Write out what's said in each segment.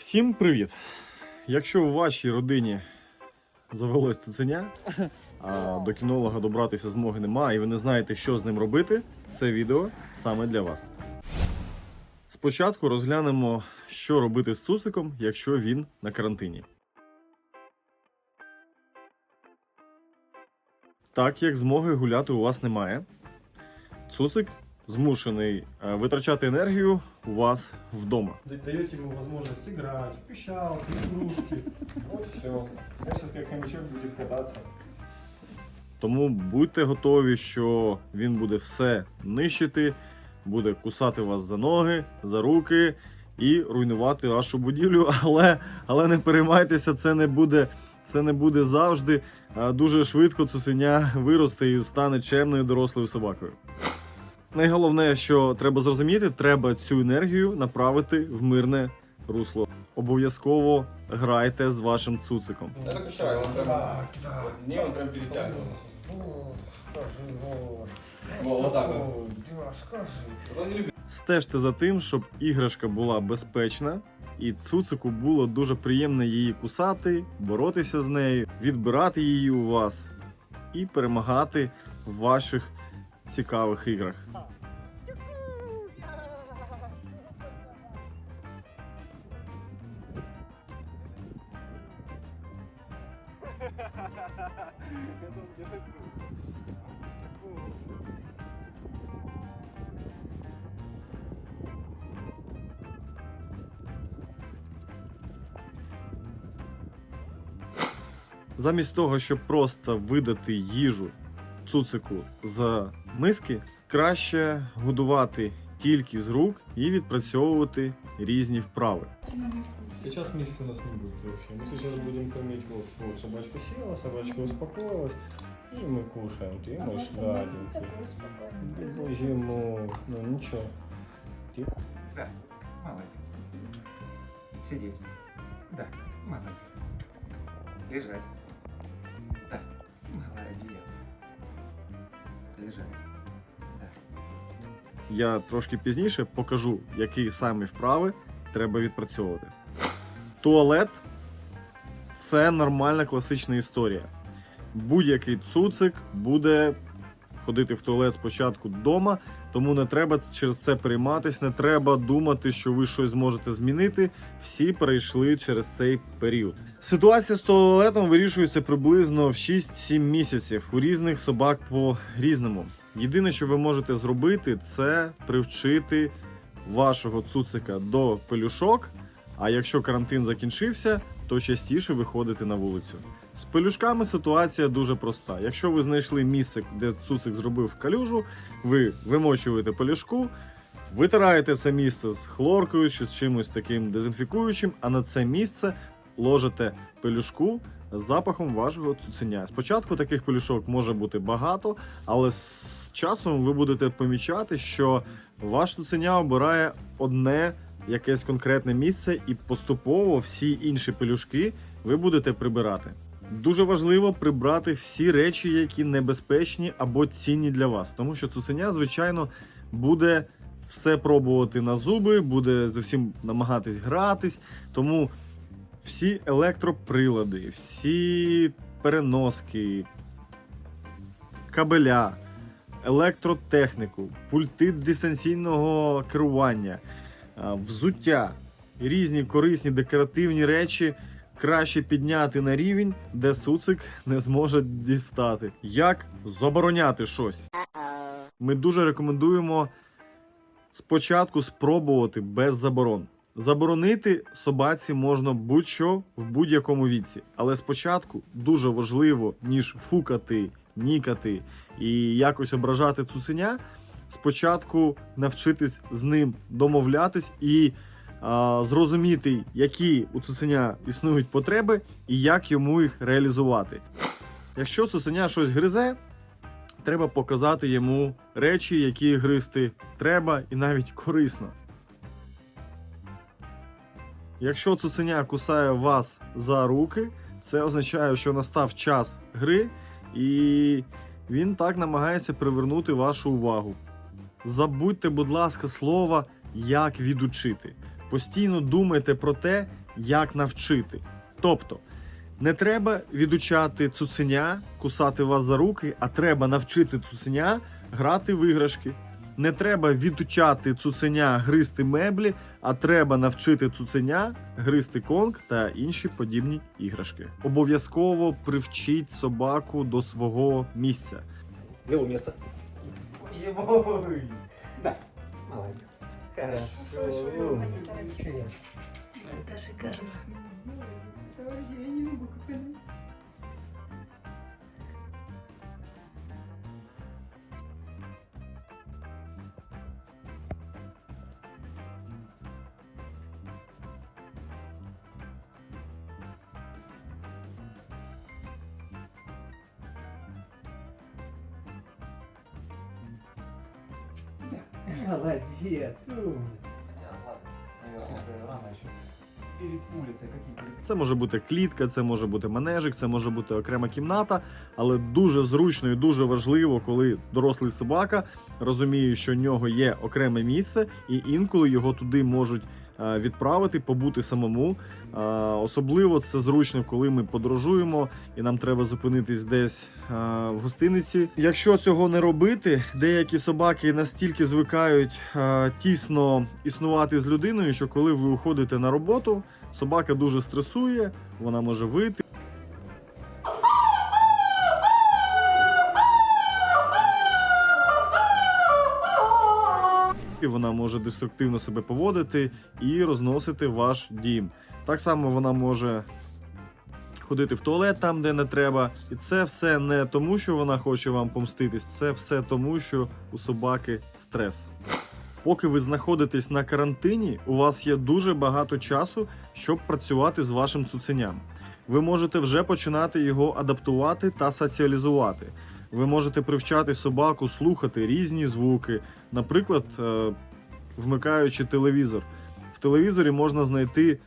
Всім привіт! Якщо у вашій родині завелось цуценя, а до кінолога добратися змоги немає, і ви не знаєте, що з ним робити, це відео саме для вас. Спочатку розглянемо, що робити з цуциком, якщо він на карантині. Так як змоги гуляти у вас немає, цуцик змушений е, витрачати енергію у вас вдома. даете ему возможность играть, в пищалки, игрушки. Вот все. Я сейчас как хомячок будет кататься. Тому будьте готові, що він буде все нищити, буде кусати вас за ноги, за руки і руйнувати вашу будівлю. Але, але не переймайтеся, це не буде. Це не буде завжди. Дуже швидко цуценя виросте і стане чемною дорослою собакою. Найголовне, що треба зрозуміти, треба цю енергію направити в мирне русло. Обов'язково грайте з вашим цуциком. Я так вчера, он прям... Не, он прям любит. Стежте за тим, щоб іграшка була безпечна, і цуцику було дуже приємно її кусати, боротися з нею, відбирати її у вас і перемагати в ваших цікавих іграх. Замість того, щоб просто видати їжу цуцику з миски, краще годувати тільки з рук і відпрацьовувати різні вправи. Сейчас миски у нас не будет вообще. Мы сейчас будем кормить вот, вот собачка села, собачка успокоилась, и мы кушаем. Ты А мой вас собака сладенький. такой спокойный. Боже мой, ну ничего. Ты Да, молодец. Сидеть. Да, молодец. Лежать. Да, молодец. Лежать. Я трошки пізніше покажу, які самі вправи треба відпрацьовувати. Туалет це нормальна класична історія. Будь-який цуцик буде ходити в туалет спочатку вдома, тому не треба через це перейматись, не треба думати, що ви щось зможете змінити. Всі перейшли через цей період. Ситуація з туалетом вирішується приблизно в 6-7 місяців. У різних собак по різному. Єдине, що ви можете зробити, це привчити вашого цуцика до пелюшок. А якщо карантин закінчився, то частіше виходити на вулицю. З пелюшками ситуація дуже проста. Якщо ви знайшли місце, де цуцик зробив калюжу, ви вимочуєте пелюшку, витираєте це місце з хлоркою чи з чимось таким дезінфікуючим, а на це місце ложите пелюшку з запахом вашого цуценя. Спочатку таких пелюшок може бути багато, але з часом ви будете помічати, що ваш цуценя обирає одне якесь конкретне місце, і поступово всі інші пелюшки ви будете прибирати. Дуже важливо прибрати всі речі, які небезпечні або цінні для вас, тому що цуценя, звичайно, буде все пробувати на зуби, буде з всім намагатись гратись. Тому всі електроприлади, всі переноски, кабеля, електротехніку, пульти дистанційного керування, взуття, різні корисні декоративні речі краще підняти на рівень, де суцик не зможе дістати. Як забороняти щось? Ми дуже рекомендуємо спочатку спробувати без заборон. Заборонити собаці можна будь-що в будь-якому віці, але спочатку дуже важливо, ніж фукати, нікати і якось ображати цуценя. Спочатку навчитись з ним домовлятись і зрозуміти, які у цуценя існують потреби і як йому їх реалізувати. Якщо цуценя щось гризе, треба показати йому речі, які гризти треба, і навіть корисно. Якщо цуценя кусає вас за руки, це означає, що настав час гри, і він так намагається привернути вашу увагу. Забудьте, будь ласка, слова як відучити. Постійно думайте про те, як навчити. Тобто, не треба відучати цуценя, кусати вас за руки, а треба навчити цуценя грати в іграшки. Не треба відучати цуценя гризти меблі, а треба навчити цуценя гризти конг та інші подібні іграшки. Обов'язково привчіть собаку до свого місця. Его место. Ой, Да, молодец. Хорошо. Это шикарно. Я не могу, как она. Молодец, умница. Рано еще. Перед вулицею какие-то Це може бути клітка, це може бути манежик, це може бути окрема кімната, але дуже зручно і дуже важливо, коли дорослий собака розуміє, що в нього є окреме місце, і інколи його туди можуть відправити, побути самому. Е, Особливо це зручно, коли ми подорожуємо і нам треба зупинитись десь е, в гостиниці. Якщо цього не робити, деякі собаки настільки звикають е, тісно існувати з людиною, що коли ви уходите на роботу, собака дуже стресує, вона може вийти. І вона може деструктивно себе поводити і розносити ваш дім. Так само вона може ходити в туалет там, де не треба. І це все не тому, що вона хоче вам помститись, це все тому, що у собаки стрес. Поки ви знаходитесь на карантині, у вас є дуже багато часу, щоб працювати з вашим цуценям. Ви можете вже починати його адаптувати та соціалізувати. Ви можете привчати собаку слухати різні звуки, наприклад, е, вмикаючи телевізор. В телевізорі можна знайти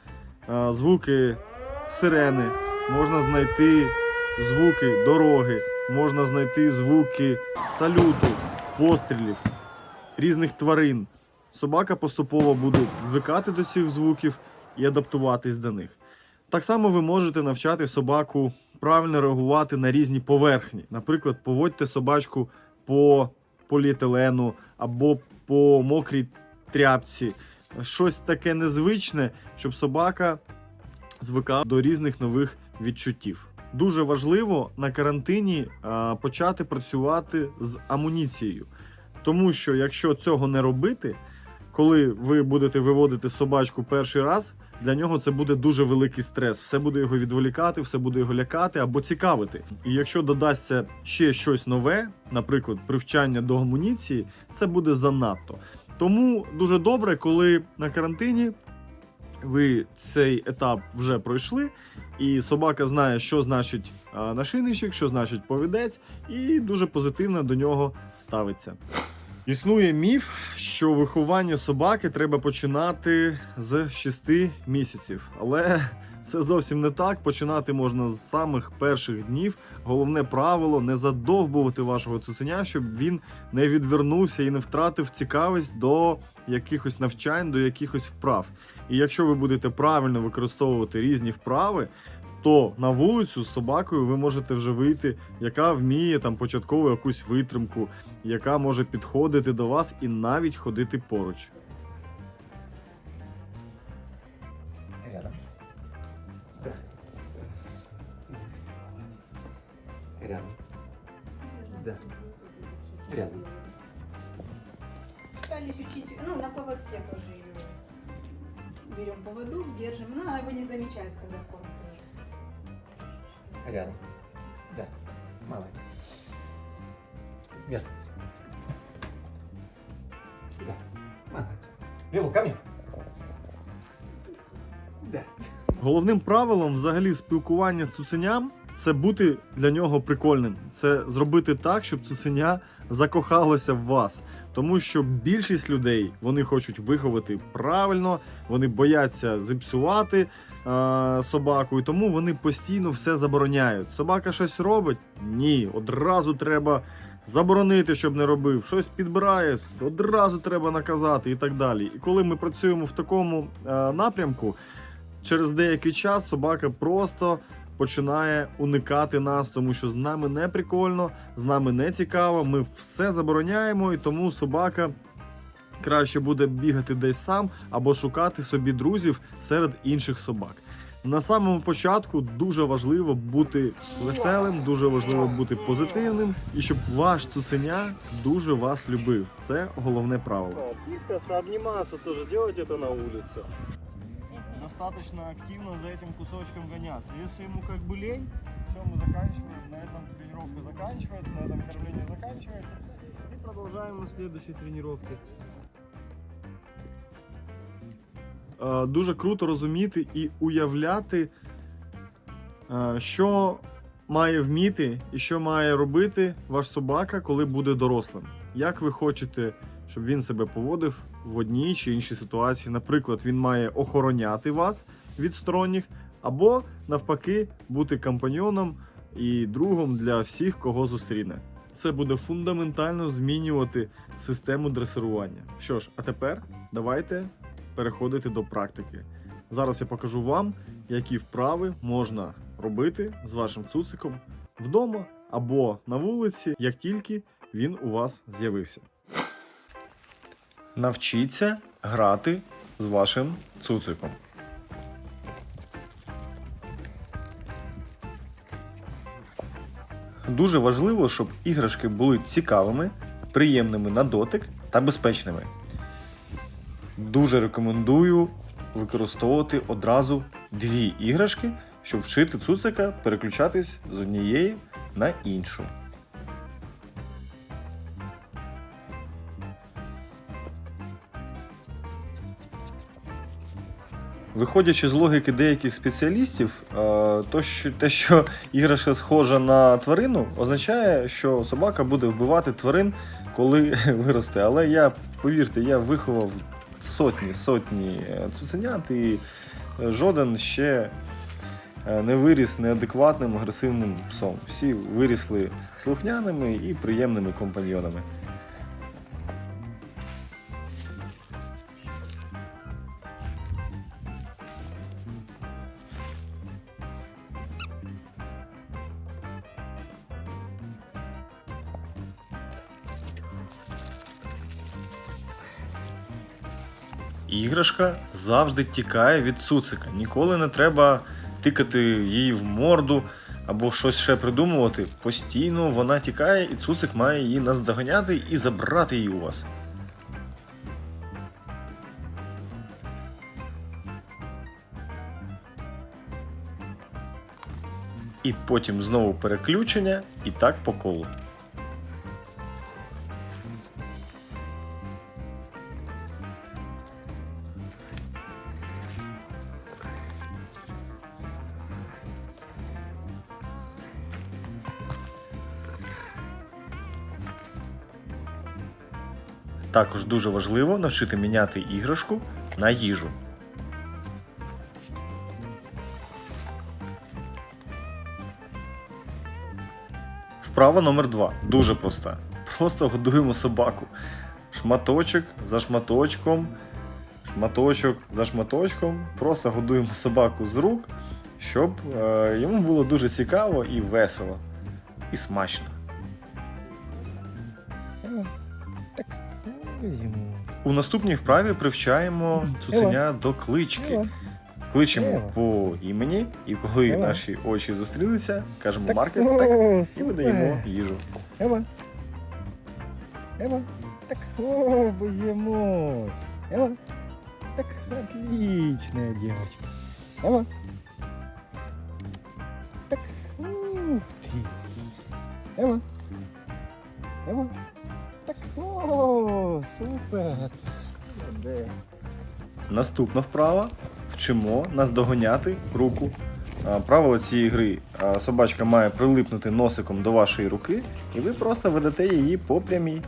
е, звуки сирени, можна знайти звуки дороги, можна знайти звуки салюту, пострілів, різних тварин. Собака поступово буде звикати до цих звуків і адаптуватись до них. Так само ви можете навчати собаку правильно реагувати на різні поверхні. Наприклад, поводьте собачку по поліетилену або по мокрій тряпці. Щось таке незвичне, щоб собака звикала до різних нових відчуттів. Дуже важливо на карантині а, почати працювати з амуніцією, тому що якщо цього не робити, коли ви будете виводити собачку перший раз, для нього це буде дуже великий стрес. Все буде його відволікати, все буде його лякати або цікавити. І якщо додасться ще щось нове, наприклад, привчання до амуніції, це буде занадто. Тому дуже добре, коли на карантині ви цей етап вже пройшли, і собака знає, що значить нашийничок, що значить повідець, і дуже позитивно до нього ставиться. Існує міф, що виховання собаки треба починати з 6 місяців, але це зовсім не так. Починати можна з самих перших днів. Головне правило не задовбувати вашого цуценя, щоб він не відвернувся і не втратив цікавість до якихось навчань, до якихось вправ. І якщо ви будете правильно використовувати різні вправи, то на вулицю з собакою ви можете вже вийти, яка вміє там початкову якусь витримку, яка може підходити до вас і навіть ходити поруч. Рядом. Да. Рядом. Пытались учить, ну, на поводке тоже ее. Берем поводок, держим. Но она его не замечает, когда тоже. Рядом. Да. Молодец. Место. Да. Молодец. Лилу, ко мне. Да. Головним правилом взагалі спілкування з цуценям це бути для нього прикольним. Це зробити так, щоб цуценя закохалося в вас. Тому що більшість людей вони хочуть виховати правильно, вони бояться зіпсувати е, собаку, і тому вони постійно все забороняють. Собака щось робить? Ні, одразу треба заборонити, щоб не робив, щось підбирає, одразу треба наказати і так далі. І коли ми працюємо в такому е, напрямку, через деякий час собака просто починає уникати нас, тому що з нами не прикольно, з нами не цікаво. Ми все забороняємо, і тому собака краще буде бігати десь сам або шукати собі друзів серед інших собак. На самому початку дуже важливо бути веселим, дуже важливо бути позитивним і щоб ваш цуценя дуже вас любив. Це головне правило. Тискаться, обніматися, теж делать це на вулиці Достаточно активно за этим кусочком гоняться. Если ему как бы лень, все, мы заканчиваем. На этом тренировка заканчивается, на этом кормление заканчивается. И продолжаем на следующей тренировке. Е, Дуже круто розуміти і уявляти, е, що має вміти і що має робити ваш собака, коли буде дорослим. Як ви хочете, щоб він себе поводив В одній чи іншій ситуації. Наприклад, він має охороняти вас від сторонніх, або навпаки бути компаньйоном і другом для всіх, кого зустріне. Це буде фундаментально змінювати систему дресирування. Що ж, а тепер давайте переходити до практики. Зараз я покажу вам, які вправи можна робити з вашим цуциком вдома або на вулиці, як тільки він у вас з'явився. Навчіться грати з вашим цуциком. Дуже важливо, щоб іграшки були цікавими, приємними на дотик та безпечними. Дуже рекомендую використовувати одразу дві іграшки, щоб вчити цуцика переключатись з однієї на іншу. Виходячи з логіки деяких спеціалістів, е, то що те, що іграшка схожа на тварину, означає, що собака буде вбивати тварин, коли виросте. Але я, повірте, я виховав сотні сотні е, цуценят, і жоден ще е, не виріс неадекватним, агресивним псом. Всі вирісли слухняними і приємними компаньйонами. Іграшка завжди тікає від цуцика. Ніколи не треба тикати її в морду або щось ще придумувати. Постійно вона тікає, і цуцик має її наздоганяти і забрати її у вас. І потім знову переключення, і так по колу. Також дуже важливо навчити міняти іграшку на їжу. Вправа номер два. Дуже проста. Просто годуємо собаку. Шматочок за шматочком, шматочок за шматочком. Просто годуємо собаку з рук, щоб е, йому було дуже цікаво і весело, і смачно. У наступній вправі привчаємо цуценя до клички. Кличемо по імені, і коли наші очі зустрілися, кажемо Так, маркер так, і видаємо їжу. Ева. Ева. Так, о, боже мой. Ева. Так, отличная девочка. Ева. Так, ух ты. Ева. Наступна вправа вчимо наздоганяти руку. Правило цієї гри собачка має прилипнути носиком до вашої руки, і ви просто ведете її по прямій.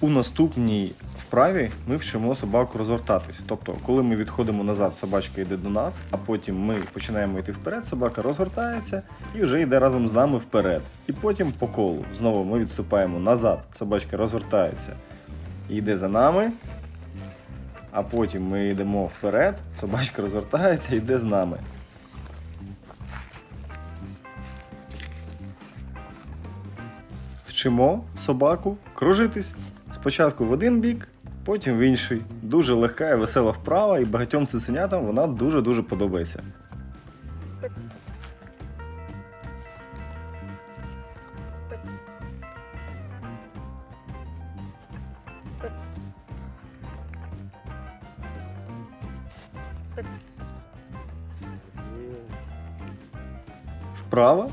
У наступній вправі ми вчимо собаку розвертатись. Тобто, коли ми відходимо назад, собачка йде до нас, а потім ми починаємо йти вперед, собака розгортається і вже йде разом з нами вперед. І потім по колу. Знову ми відступаємо назад, собачка розвертається і йде за нами. А потім ми йдемо вперед, собачка розвертається і йде з нами. Вчимо собаку кружитись. Спочатку в один бік, потім в інший. Дуже легка і весела вправа, і багатьом цуценятам вона дуже-дуже подобається. Вправа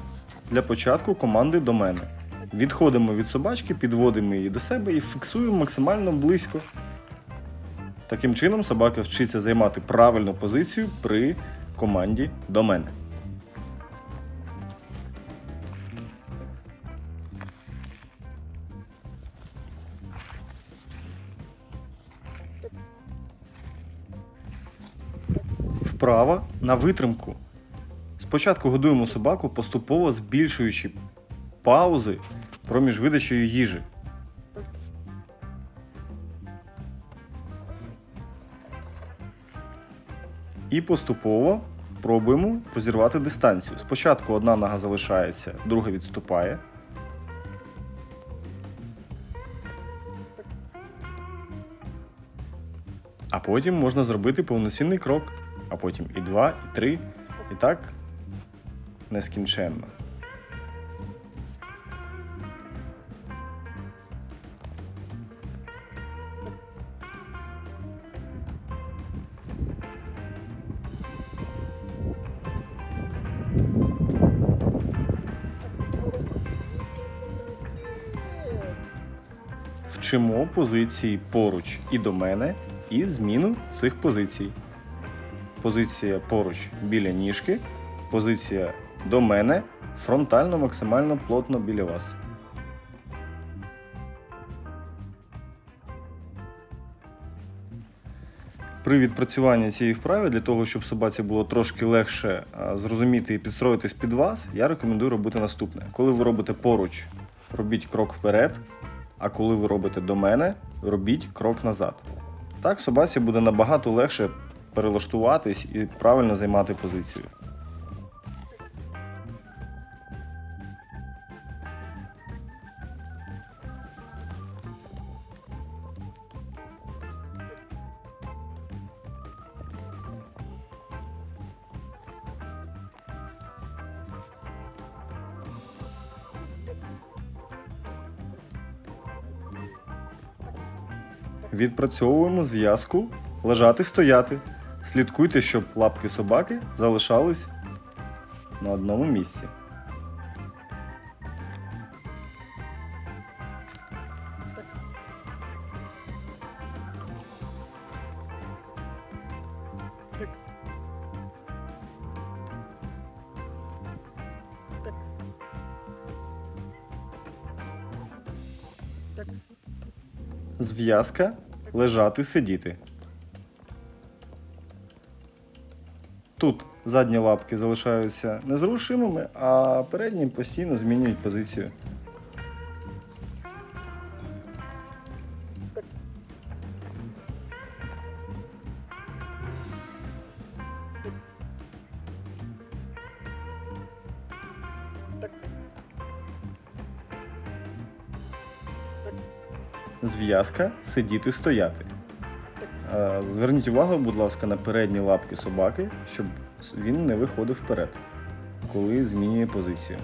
для початку команди до мене. Відходимо від собачки, підводимо її до себе і фіксуємо максимально близько. Таким чином собака вчиться займати правильну позицію при команді до мене. Вправа на витримку. Спочатку годуємо собаку, поступово збільшуючи паузи проміж видачею їжі. І поступово пробуємо розірвати дистанцію. Спочатку одна нога залишається, друга відступає. А потім можна зробити повноцінний крок, а потім і два, і три, і так нескінченно. Вчимо позиції поруч і до мене і зміну цих позицій. Позиція поруч біля ніжки, позиція до мене фронтально максимально плотно біля вас. При відпрацюванні цієї вправи для того, щоб собаці було трошки легше зрозуміти і підстроїтись під вас, я рекомендую робити наступне. Коли ви робите поруч, робіть крок вперед, а коли ви робите до мене, робіть крок назад. Так собаці буде набагато легше перелаштуватись і правильно займати позицію. Відпрацьовуємо зв'язку лежати стояти. Слідкуйте, щоб лапки собаки залишались на одному місці. Зв'язка лежати сидіти. Тут задні лапки залишаються незрушимими, а передні постійно змінюють позицію. Зв'язка сидіти стояти. Е, Зверніть увагу, будь ласка, на передні лапки собаки, щоб він не виходив вперед, коли змінює позицію.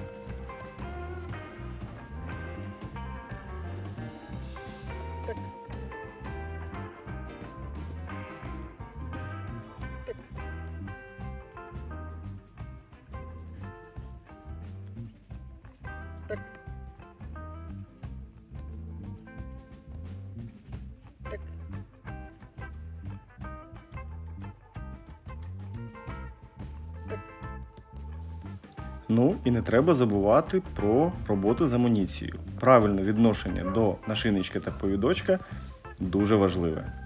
Треба забувати про роботу з амуніцією. Правильне відношення до нашиночки та повідочка дуже важливе.